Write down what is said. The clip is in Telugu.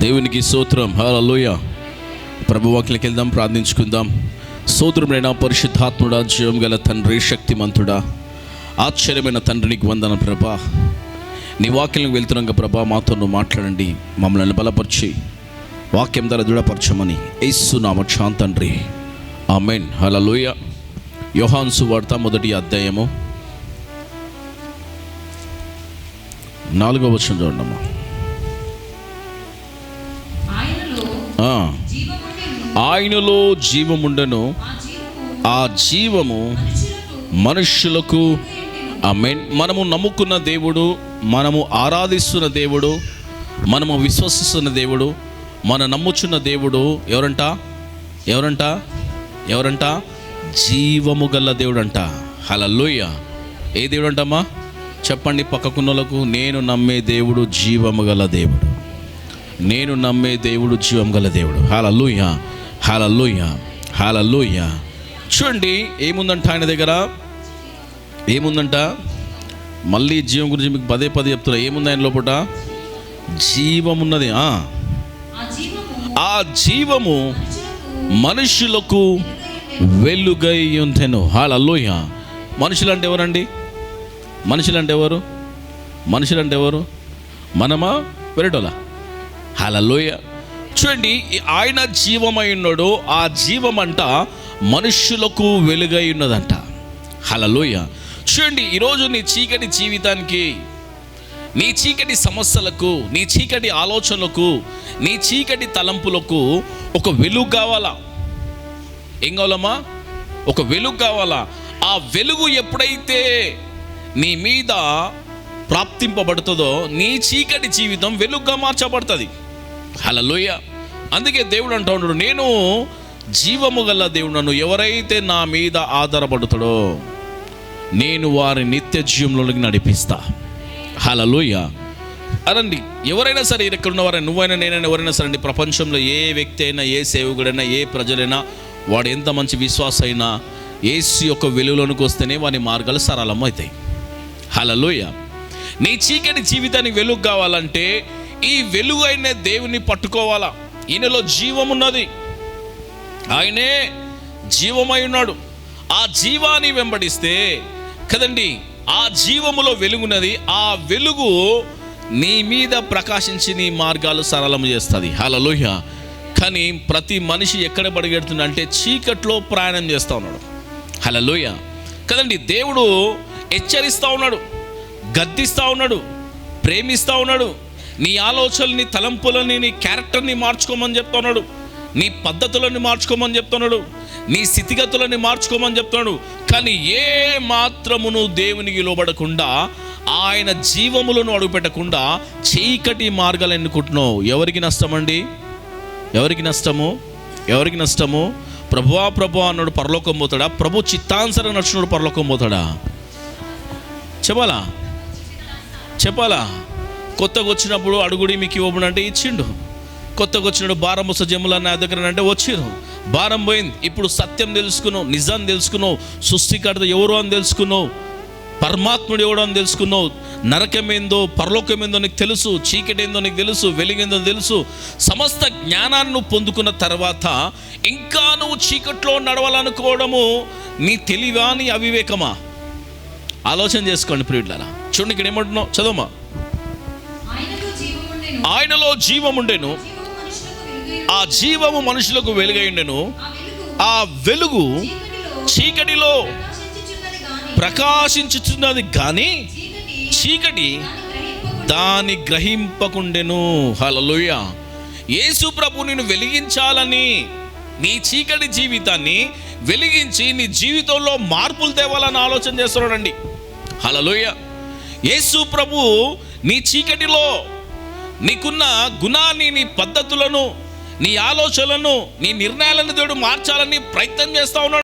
దేవునికి సూత్రం హలోయ ప్రభు వాక్యకి వెళ్దాం ప్రార్థించుకుందాం. సూత్రమైన పరిశుద్ధాత్ముడా జీవం గల తండ్రి శక్తిమంతుడా ఆశ్చర్యమైన తండ్రికి వందన ప్రభా. నీ వాక్యం వెళ్తున్నాక ప్రభా మాతో నువ్వు మాట్లాడండి మమ్మల్ని బలపరిచి వాక్యం ధర దృఢపరచమని యేసు నామక్షాన్ తండ్రి. ఆమెన్ హలలోయ యోహాన్సు వార్త మొదటి అధ్యాయము. నాలుగో వచ్చిన చూడమ్మా ఆయనలో జీవముండను. ఆ జీవము మనుషులకు మనుష్యులకు ఆమెన్. మనము నమ్ముకున్న దేవుడు మనము ఆరాధిస్తున్న దేవుడు మనము విశ్వసిస్తున్న దేవుడు మన నమ్ముచున్న దేవుడు ఎవరంట? ఎవరంట? ఎవరంట? జీవము గల దేవుడు అంట హలల్లోయ. ఏ దేవుడు అంటమ్మా చెప్పండి పక్కకున్నలకు నేను నమ్మే దేవుడు జీవము గల దేవుడు. నేను నమ్మే దేవుడు జీవం గల దేవుడు. హాలూయ హాలూయ హాలూయ చూడండి ఏముందంట ఆయన దగ్గర? ఏముందంట? మళ్ళీ జీవం గురించి మీకు పదే పదే చెప్తున్నా. ఏముంది ఆయన లోపల జీవం ఉన్నది ఆ. జీవము మనుషులకు వెలుగై ఉంటెను. హాలూయ మనుషులు అంటే ఎవరండి? మనుషులు అంటే ఎవరు? మనుషులు అంటే ఎవరు? మనమా? వెరటోలా హలలోయ చూడండి ఆయన జీవమై ఉన్నాడు ఆ జీవమంట మనుష్యులకు వెలుగై ఉన్నదంట. హలలోయ చూడండి ఈరోజు నీ చీకటి జీవితానికి నీ చీకటి సమస్యలకు నీ చీకటి ఆలోచనలకు నీ చీకటి తలంపులకు ఒక వెలుగు కావాలా? ఏం కావాలమ్మా? ఒక వెలుగు కావాలా? ఆ వెలుగు ఎప్పుడైతే నీ మీద ప్రాప్తింపబడుతుందో నీ చీకటి జీవితం వెలుగ్గా మార్చబడుతుంది. హలలోయ అందుకే దేవుడు అంటూ ఉన్నాడు నేను జీవము గల దేవుడు నన్ను ఎవరైతే నా మీద ఆధారపడుతాడో నేను వారి నిత్య జీవంలోకి నడిపిస్తా. హలలోయ అదండి ఎవరైనా సరే ఇక్కడ ఉన్నవారైనా నువ్వైనా నేనైనా ఎవరైనా సరే అండి ప్రపంచంలో ఏ వ్యక్తి అయినా ఏ సేవకుడైనా ఏ ప్రజలైనా వాడు ఎంత మంచి విశ్వాస అయినా ఏసు యొక్క వెలుగులోనికి వస్తేనే వాని మార్గాలు సరళం అవుతాయి. హలలోయ నీ చీకటి జీవితానికి వెలుగు కావాలంటే ఈ వెలుగు అయిన దేవుని పట్టుకోవాలా. ఈయనలో జీవం ఉన్నది. ఆయనే జీవమై ఉన్నాడు. ఆ జీవాన్ని వెంబడిస్తే కదండి ఆ జీవములో వెలుగున్నది. ఆ వెలుగు నీ మీద ప్రకాశించి నీ మార్గాలు సరళం చేస్తుంది. హలలోయ కానీ ప్రతి మనిషి ఎక్కడ పడిగెడుతున్నా అంటే చీకట్లో ప్రయాణం చేస్తూ ఉన్నాడు. హలలోయ కదండి దేవుడు హెచ్చరిస్తూ ఉన్నాడు. గద్దిస్తూ ఉన్నాడు ప్రేమిస్తూ ఉన్నాడు. నీ ఆలోచనని తలంపులని నీ క్యారెక్టర్ని మార్చుకోమని చెప్తున్నాడు నీ పద్ధతులని మార్చుకోమని చెప్తున్నాడు నీ స్థితిగతులని మార్చుకోమని చెప్తున్నాడు కానీ ఏ మాత్రమును దేవునికి లోబడకుండా ఆయన జీవములను అడుగుపెట్టకుండా చీకటి మార్గాలు ఎన్నుకుంటున్నావు. ఎవరికి నష్టమండి? ఎవరికి నష్టము? ఎవరికి నష్టము? ప్రభువా ప్రభు అన్నాడు పరలోకం పోతాడా? ప్రభు చిత్తానుసరం నడుచున్నాడు పరలోకం పోతాడా? చెప్పాలా? చెప్పాలా? కొత్తగా వచ్చినప్పుడు అడుగుడి మీకు ఇవ్వబడి అంటే ఇచ్చిండు. కొత్తగా వచ్చినప్పుడు భారం జములు జమ్ముల నా దగ్గర అంటే వచ్చిరు భారం పోయింది. ఇప్పుడు సత్యం తెలుసుకున్నావు నిజం తెలుసుకున్నావు సృష్టికర్త ఎవరు అని తెలుసుకున్నావు పరమాత్ముడు ఎవడో అని తెలుసుకున్నావు నరకమేందో పరలోకమేందో నీకు తెలుసు చీకటేందో నీకు తెలుసు వెలిగిందో తెలుసు. సమస్త జ్ఞానాన్ని నువ్వు పొందుకున్న తర్వాత ఇంకా నువ్వు చీకట్లో నడవాలనుకోవడము నీ తెలివా నీ అవివేకమా? ఆలోచన చేసుకోండి ప్రియులారా. చూడండి ఇక్కడ ఏమంటున్నావు? చదవమా ఆయనలో జీవముండెను. ఆ జీవము మనుషులకు వెలుగైండెను ఆ వెలుగు చీకటిలో ప్రకాశించుచున్నది ప్రకాశించుతున్నది కానీ చీకటి దాన్ని దాని గ్రహింపకుండెను. హలలుయ యేసు ప్రభు నేను వెలిగించాలని నీ చీకటి జీవితాన్ని వెలిగించి నీ జీవితంలో మార్పులు తేవాలని ఆలోచన చేస్తున్నాడండి. హలలుయ యేసు ప్రభు నీ చీకటిలో నీకున్న గుణాన్ని నీ పద్ధతులను నీ ఆలోచనలను నీ నిర్ణయాలను దేవుడు మార్చాలని ప్రయత్నం చేస్తా ఉన్నాడు.